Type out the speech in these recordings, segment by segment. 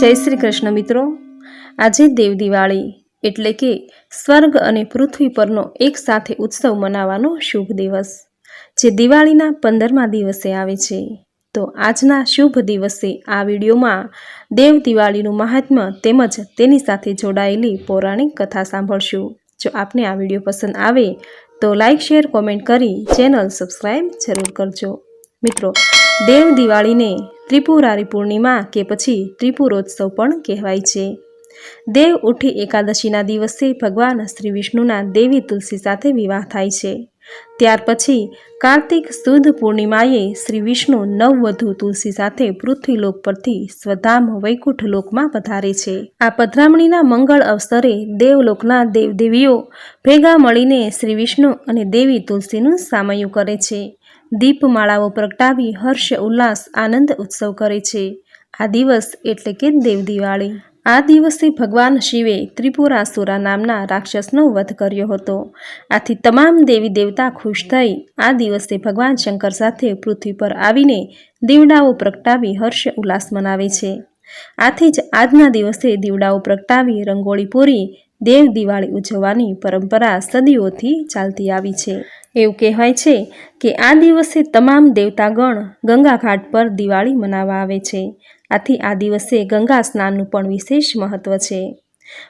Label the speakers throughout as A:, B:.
A: જય શ્રી કૃષ્ણ મિત્રો. આજે દેવ દિવાળી એટલે કે સ્વર્ગ અને પૃથ્વી પરનો એક સાથે ઉત્સવ મનાવવાનો શુભ દિવસ, જે દિવાળીના પંદરમા દિવસે આવે છે. તો આજના શુભ દિવસે આ વિડીયોમાં દેવ દિવાળીનું મહાત્મ્ય તેમજ તેની સાથે જોડાયેલી પૌરાણિક કથા સાંભળશું. જો આપને આ વીડિયો પસંદ આવે, તો લાઇક શેર, કોમેન્ટ કરી ચેનલ સબસ્ક્રાઈબ જરૂર કરજો. મિત્રો, દેવ દિવાળીને ત્રિપુરારી પૂર્ણિમા કે પછી ત્રિપુરોત્સવ પણ કહેવાય છે. દેવ ઉઠી એકાદશીના દિવસે ભગવાન શ્રી વિષ્ણુના દેવી તુલસી સાથે વિવાહ થાય છે. ત્યાર પછી કાર્તિક સુદ પૂર્ણિમાએ શ્રી વિષ્ણુ નવવધુ તુલસી સાથે પૃથ્વીલોક પરથી સ્વધામ વૈકુંઠ લોકમાં પધારે છે. આ પધરામણીના મંગળ અવસરે દેવલોકના દેવદેવીઓ ભેગા મળીને શ્રી વિષ્ણુ અને દેવી તુલસીનું સામયું કરે છે. દીપમાળાઓ પ્રગટાવી હર્ષ, ઉલ્લાસ, આનંદ ઉત્સવ કરે છે. આ દિવસ એટલે કે દેવ દિવાળી આ દિવસે ભગવાન શિવે ત્રિપુરાસુરા નામના રાક્ષસનો વધ કર્યો હતો. આથી તમામ દેવી દેવતા ખુશ થઈ આ દિવસે ભગવાન શંકર સાથે પૃથ્વી પર આવીને દીવડાઓ પ્રગટાવી હર્ષ ઉલ્લાસ મનાવે છે. આથી જ આજના દિવસે દીવડાઓ પ્રગટાવી રંગોળી પૂરી દેવ દિવાળી ઉજવવાની પરંપરા સદીઓથી ચાલતી આવી છે. એવું કહેવાય છે કે આ દિવસે તમામ દેવતાગણ ગંગા ઘાટ પર દિવાળી મનાવવા આવે છે. આથી આ દિવસે ગંગા સ્નાનનું પણ વિશેષ મહત્વ છે.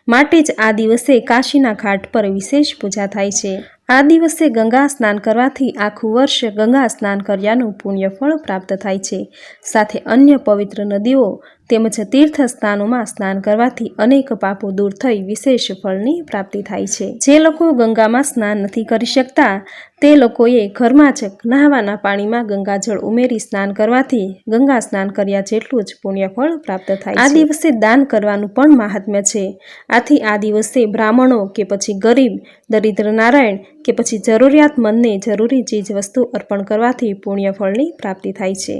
A: માટે જ આ દિવસે કાશીના ઘાટ પર વિશેષ પૂજા થાય છે. આ દિવસે ગંગા સ્નાન કરવાથી આખું વર્ષ ગંગા સ્નાન કર્યાનું પુણ્યફળ પ્રાપ્ત થાય છે. સાથે અન્ય પવિત્ર નદીઓ તેમજ તીર્થસ્થાનોમાં સ્નાન કરવાથી અનેક પાપો દૂર થઈ વિશેષ ફળની પ્રાપ્તિ થાય છે. જે લોકો ગંગામાં સ્નાન નથી કરી શકતા, તે લોકોએ ઘરમાં જ નહાવાના પાણીમાં ગંગાજળ ઉમેરી સ્નાન કરવાથી ગંગા સ્નાન કર્યા જેટલું જ પુણ્યફળ પ્રાપ્ત થાય આ દિવસે દાન કરવાનું પણ મહાત્મ્ય છે. આથી આ દિવસે બ્રાહ્મણો કે પછી ગરીબ, દરિદ્ર નારાયણ કે પછી જરૂરિયાતમંદને જરૂરી ચીજ વસ્તુ અર્પણ કરવાથી પુણ્યફળની પ્રાપ્તિ થાય છે.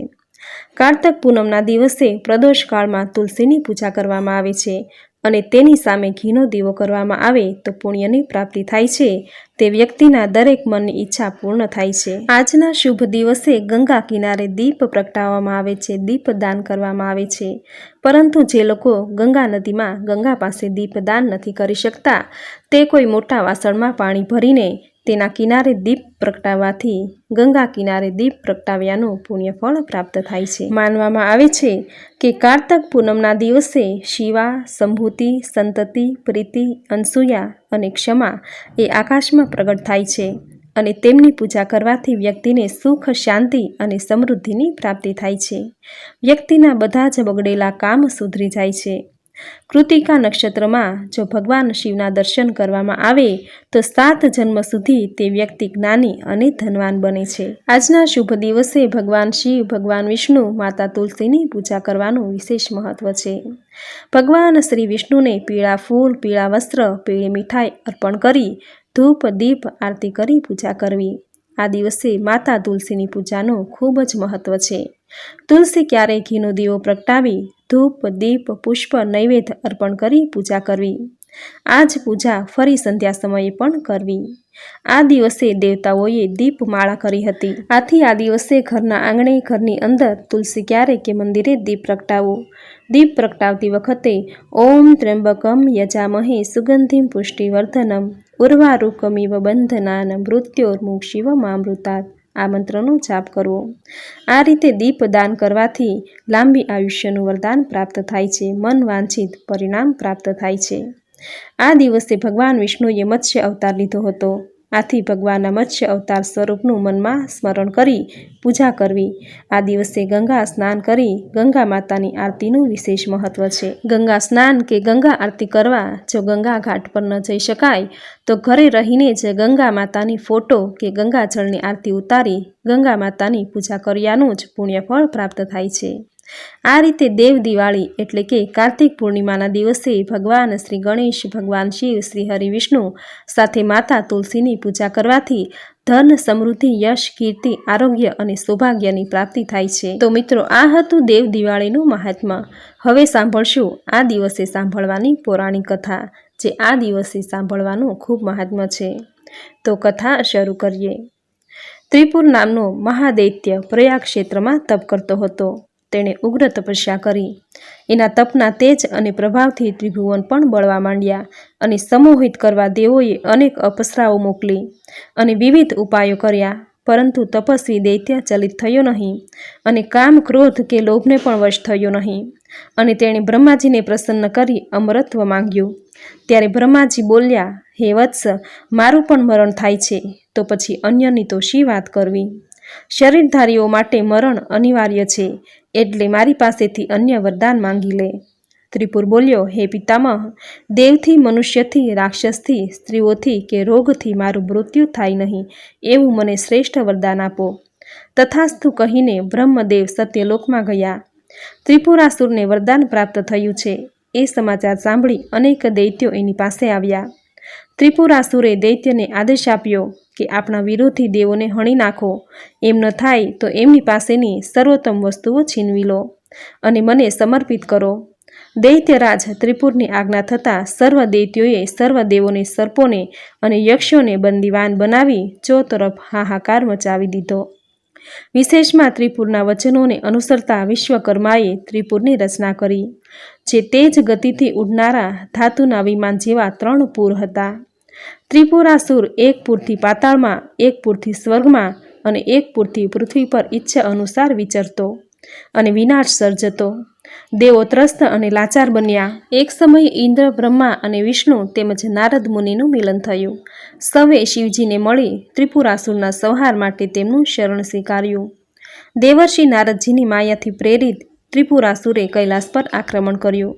A: કાર્તક પૂનમના દિવસે પ્રદોષકાળમાં તુલસીની પૂજા કરવામાં આવે છે અને તેની સામે ઘીનો દીવો કરવામાં આવે તો પુણ્યની પ્રાપ્તિ થાય છે. તે વ્યક્તિના દરેક મનની ઈચ્છા પૂર્ણ થાય છે. આજના શુભ દિવસે ગંગા કિનારે દીપ પ્રગટાવવામાં આવે છે દીપદાન કરવામાં આવે છે. પરંતુ જે લોકો ગંગા નદીમાં ગંગા પાસે દીપદાન નથી કરી શકતા, તે કોઈ મોટા વાસણમાં પાણી ભરીને તેના કિનારે દીપ પ્રગટાવવાથી ગંગા કિનારે દીપ પ્રગટાવ્યાનું પુણ્યફળ પ્રાપ્ત થાય છે. માનવામાં આવે છે કે કાર્તક પૂનમના દિવસે શિવા, સંભૂતિ, સંતતિ, પ્રીતિ, અનસૂયા અને ક્ષમા એ આકાશમાં પ્રગટ થાય છે અને તેમની પૂજા કરવાથી વ્યક્તિને સુખ, શાંતિ અને સમૃદ્ધિની પ્રાપ્તિ થાય છે. વ્યક્તિના બધા જ બગડેલા કામ સુધરી જાય છે કૃતિકા નક્ષત્રમાં જો ભગવાન શિવના દર્શન કરવામાં આવે, તો સાત જન્મ સુધી તે વ્યક્તિ જ્ઞાની અને ધનવાન બને છે. આજના શુભ દિવસે ભગવાન શિવ, ભગવાન વિષ્ણુ, માતા તુલસીની પૂજા કરવાનું વિશેષ મહત્વ છે. ભગવાન શ્રી વિષ્ણુને પીળા ફૂલ, પીળા વસ્ત્ર, પીળી મીઠાઈ અર્પણ કરી, ધૂપ, દીપ, આરતી કરી પૂજા કરવી. આ દિવસે માતા તુલસીની પૂજાનું ખૂબ જ મહત્વ છે. તુલસી ક્યારેય ઘીનો દીવો પ્રગટાવી, ધૂપ, દીપ, પુષ્પ, નૈવેદ્ય અર્પણ કરી પૂજા કરવી? આ જ પૂજા ફરી સંધ્યા સમયે પણ કરવી. આ દિવસે દેવતાઓએ દીપમાળા કરી હતી. આથી આ દિવસે ઘરના આંગણે ઘરની અંદર તુલસી ક્યારે કે મંદિરે દીપ પ્રગટાવો. દીપ પ્રગટાવતી વખતે ઓમ ત્ર્યંબકમ યજામહે સુગંધિમ પુષ્ટિવર્ધનમ ઉર્વારૂકમિવ બંધનાન મૃત્યોર્મુક્ષિવમામૃતાત આ મંત્રનો જાપ કરવો. આ રીતે દીપદાન કરવાથી લાંબી આયુષ્યનું વરદાન પ્રાપ્ત થાય છે. મન વાંછિત પરિણામ પ્રાપ્ત થાય છે. આ દિવસે ભગવાન વિષ્ણુએ મત્સ્ય અવતાર લીધો હતો. આથી ભગવાનના મત્સ્ય અવતાર સ્વરૂપનું મનમાં સ્મરણ કરી પૂજા કરવી. આ દિવસે ગંગા સ્નાન કરી ગંગા માતાની આરતીનું વિશેષ મહત્વ છે. ગંગા સ્નાન કે ગંગા આરતી કરવા જો ગંગા ઘાટ પર ન જઈ શકાય, તો ઘરે રહીને જ ગંગા માતાની ફોટો કે ગંગાજળની આરતી ઉતારી ગંગા માતાની પૂજા કર્યાનું જ પુણ્યફળ પ્રાપ્ત થાય છે. આ રીતે દેવ દિવાળી એટલે કે કાર્તિક પૂર્ણિમાના દિવસે ભગવાન શ્રી ગણેશ, ભગવાન શિવ, શ્રી હરિ વિષ્ણુ સાથે માતા તુલસીની પૂજા કરવાથી ધન, સમૃદ્ધિ, યશ, કીર્તિ, આરોગ્ય અને સૌભાગ્યની પ્રાપ્તિ થાય છે. તો મિત્રો, આ હતું દેવ દિવાળીનું મહાત્મા હવે સાંભળશું આ દિવસે સાંભળવાની પૌરાણિક કથા, જે આ દિવસે સાંભળવાનું ખૂબ મહાત્મ છે. તો કથા શરૂ કરીએ. ત્રિપુર નામનો મહાદૈત્ય પ્રયાગ ક્ષેત્રમાં તપ કરતો હતો. તેણે ઉગ્ર તપસ્યા કરી. એના તપના તેજ અને પ્રભાવથી ત્રિભુવન પણ બળવા માંડ્યા અને સમોહિત કરવા દેવોએ અનેક અપસરાઓ મોકલી અને વિવિધ ઉપાયો કર્યા. પરંતુ તપસ્વી દૈત્ય ચલિત થયો નહીં અને કામ ક્રોધ કે લોભને પણ વશ થયો નહીં અને તેણે બ્રહ્માજીને પ્રસન્ન કરી અમરત્વ માંગ્યું. ત્યારે બ્રહ્માજી બોલ્યા, હે વત્સ, મારું પણ મરણ થાય છે, તો પછી અન્યની તો શી વાત કરવી? શરીરધારીઓ માટે મરણ અનિવાર્ય છે એટલે મારી પાસેથી અન્ય વરદાન માંગી લે. ત્રિપુર બોલ્યો, હે પિતામહ, દેવથી, મનુષ્યથી, રાક્ષસથી, સ્ત્રીઓથી કે રોગથી મારું મૃત્યુ થાય નહીં, એવું મને શ્રેષ્ઠ વરદાન આપો. તથાસ્તુ કહીને બ્રહ્મદેવ સત્યલોકમાં ગયા. ત્રિપુરાસુરને વરદાન પ્રાપ્ત થયું છે. એ સમાચાર સાંભળી અનેક દૈત્યો એની પાસે આવ્યા. ત્રિપુરાસુરે દૈત્યને આદેશ આપ્યો કે આપણા વિરોધી દેવોને હણી નાખો. એમ ન થાય તો એમની પાસેની સર્વોત્તમ વસ્તુઓ છીનવી લો અને મને સમર્પિત કરો. દૈત્યરાજ ત્રિપુરની આજ્ઞા થતાં સર્વ દૈત્યોએ સર્વ દેવોને સર્પોને અને યક્ષોને બંદીવાન બનાવી ચો તરફ હાહાકાર મચાવી દીધો. વિશેષમાં ત્રિપુરના વચનોને અનુસરતા વિશ્વકર્માએ ત્રિપુરની રચના કરી, જે તેજ ગતિથી ઉડનારા ધાતુના વિમાન જેવા ત્રણ પૂર હતા. ત્રિપુરાસુર એક પૂરથી પાતાળમાં, એક પૂરથી સ્વર્ગમાં અને એક પૂરથી પૃથ્વી પર ઈચ્છા અનુસાર વિચરતો અને વિનાશ સર્જતો. દેવો ત્રસ્ત અને લાચાર બન્યા. એક સમયે ઇન્દ્ર, બ્રહ્મા અને વિષ્ણુ તેમજ નારદ મુનિનું મિલન થયું. સવે શિવજીને મળી ત્રિપુરાસુરના સંહાર માટે તેમનું શરણ સ્વીકાર્યું. દેવર્ષિ નારદજીની માયાથી પ્રેરિત ત્રિપુરાસુરે કૈલાસ પર આક્રમણ કર્યું.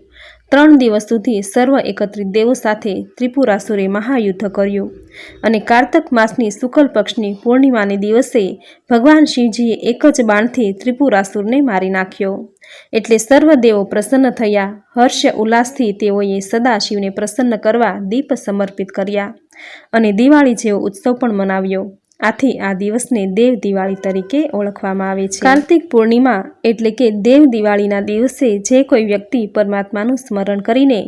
A: ત્રણ દિવસ સુધી સર્વ એકત્રિત દેવો સાથે ત્રિપુરાસુરે મહાયુદ્ધ કર્યું અને કાર્તક માસની શુકલ પક્ષની પૂર્ણિમાને દિવસે ભગવાન શિવજીએ એક જ બાણથી ત્રિપુરાસુરને મારી નાખ્યો. એટલે સર્વ દેવો પ્રસન્ન થયા. હર્ષ ઉલ્લાસથી તેઓએ સદાશિવને પ્રસન્ન કરવા દીપ સમર્પિત કર્યા અને દિવાળી જેવો ઉત્સવ પણ મનાવ્યો. આથી આ દિવસને દેવ દિવાળી તરીકે ઓળખવામાં આવે છે. કાર્તિક પૂર્ણિમા એટલે કે દેવ દિવાળીના દિવસે જે કોઈ વ્યક્તિ પરમાત્માનું સ્મરણ કરીને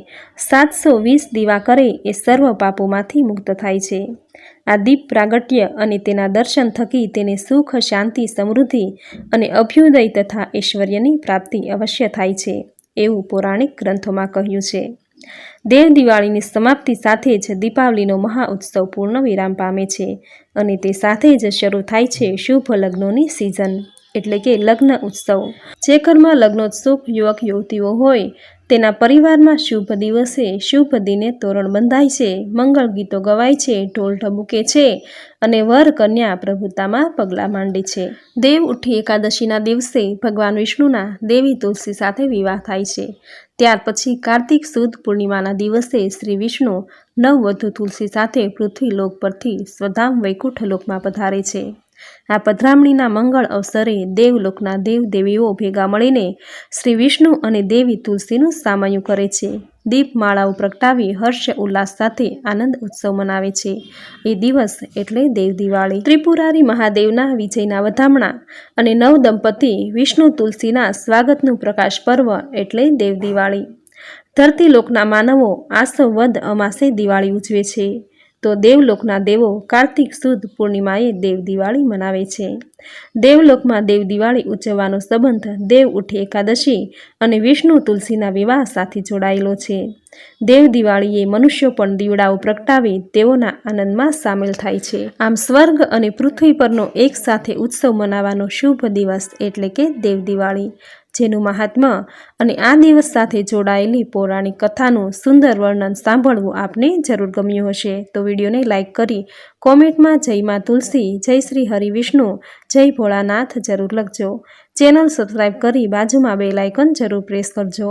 A: સાતસો વીસ દીવા કરે એ સર્વ પાપોમાંથી મુક્ત થાય છે. આ દીપ પ્રાગટ્ય અને તેના દર્શન થકી તેને સુખ શાંતિ સમૃદ્ધિ અને અભ્યુદય તથા ઐશ્વર્યની પ્રાપ્તિ અવશ્ય થાય છે એવું પૌરાણિક ગ્રંથોમાં કહ્યું છે. દેવ દિવાળીની સમાપ્તિ સાથે જ દીપાવલીનો મહાઉત્સવ પૂર્ણ વિરામ પામે છે અને તે સાથે જ શરૂ થાય છે શુભ લગ્નોની સિઝન એટલે કે લગ્ન ઉત્સવ. જે ઘરમાં લગ્નોત્સુક યુવક યુવતીઓ હોય તેના પરિવારમાં શુભ દિવસે, શુભ દિને તોરણ બંધાય છે, મંગળ ગીતો ગવાય છે, ઢોલ ઢબુકે છે અને વર કન્યા પ્રભુતામાં પગલાં માંડે છે. દેવ ઉઠી એકાદશીના દિવસે ભગવાન વિષ્ણુના દેવી તુલસી સાથે વિવાહ થાય છે. ત્યાર પછી કાર્તિક સુદ પૂર્ણિમાના દિવસે શ્રી વિષ્ણુ નવવધુ તુલસી સાથે પૃથ્વી લોક પરથી સ્વધામ વૈકુંઠ લોકમાં પધારે છે. આ પધરામણીના મંગળ અવસરે દેવલોકના દેવદેવીઓ ભેગા મળીને શ્રી વિષ્ણુ અને દેવી તુલસીનું સામયું કરે છે. દીપમાળાઓ પ્રગટાવી હર્ષ ઉલ્લાસ સાથે આનંદ ઉત્સવ મનાવે છે. એ દિવસ એટલે દેવ દિવાળી. ત્રિપુરારી મહાદેવના વિજયના વધામણા અને નવ દંપતી વિષ્ણુ તુલસીના સ્વાગતનું પ્રકાશ પર્વ એટલે દેવ દિવાળી. ધરતીલોકના માનવો આસો વદ અમાસે દિવાળી ઉજવે છે. તો દેવલોકના દેવો કાર્તિક સુદ પૂર્ણિમાએ દેવ દિવાળી મનાવે છે. દેવલોકમાં દેવ દિવાળી ઉજવવાનો સંબંધ દેવ ઉઠી એકાદશી અને વિષ્ણુ તુલસીના વિવાહ સાથે જોડાયેલો છે. દેવ દિવાળીએ મનુષ્યો પણ દીવડાઓ પ્રગટાવી તેઓના આનંદમાં સામેલ થાય છે. આમ સ્વર્ગ અને પૃથ્વી પરનો એક સાથે ઉત્સવ મનાવવાનો શુભ દિવસ એટલે કે દેવ દિવાળી. જેનું મહાત્મ્ય અને આ દિવસ સાથે જોડાયેલી પૌરાણિક કથાનું સુંદર વર્ણન સાંભળવું આપને જરૂર ગમ્યું હશે. તો વિડીયોને લાઇક કરી કોમેન્ટમાં જય માં તુલસી, જય શ્રી હરિવિષ્ણુ જય ભોળાનાથ જરૂર લખજો. ચેનલ સબસ્ક્રાઈબ કરી બાજુમાં બે લાઇકન જરૂર પ્રેસ કરજો.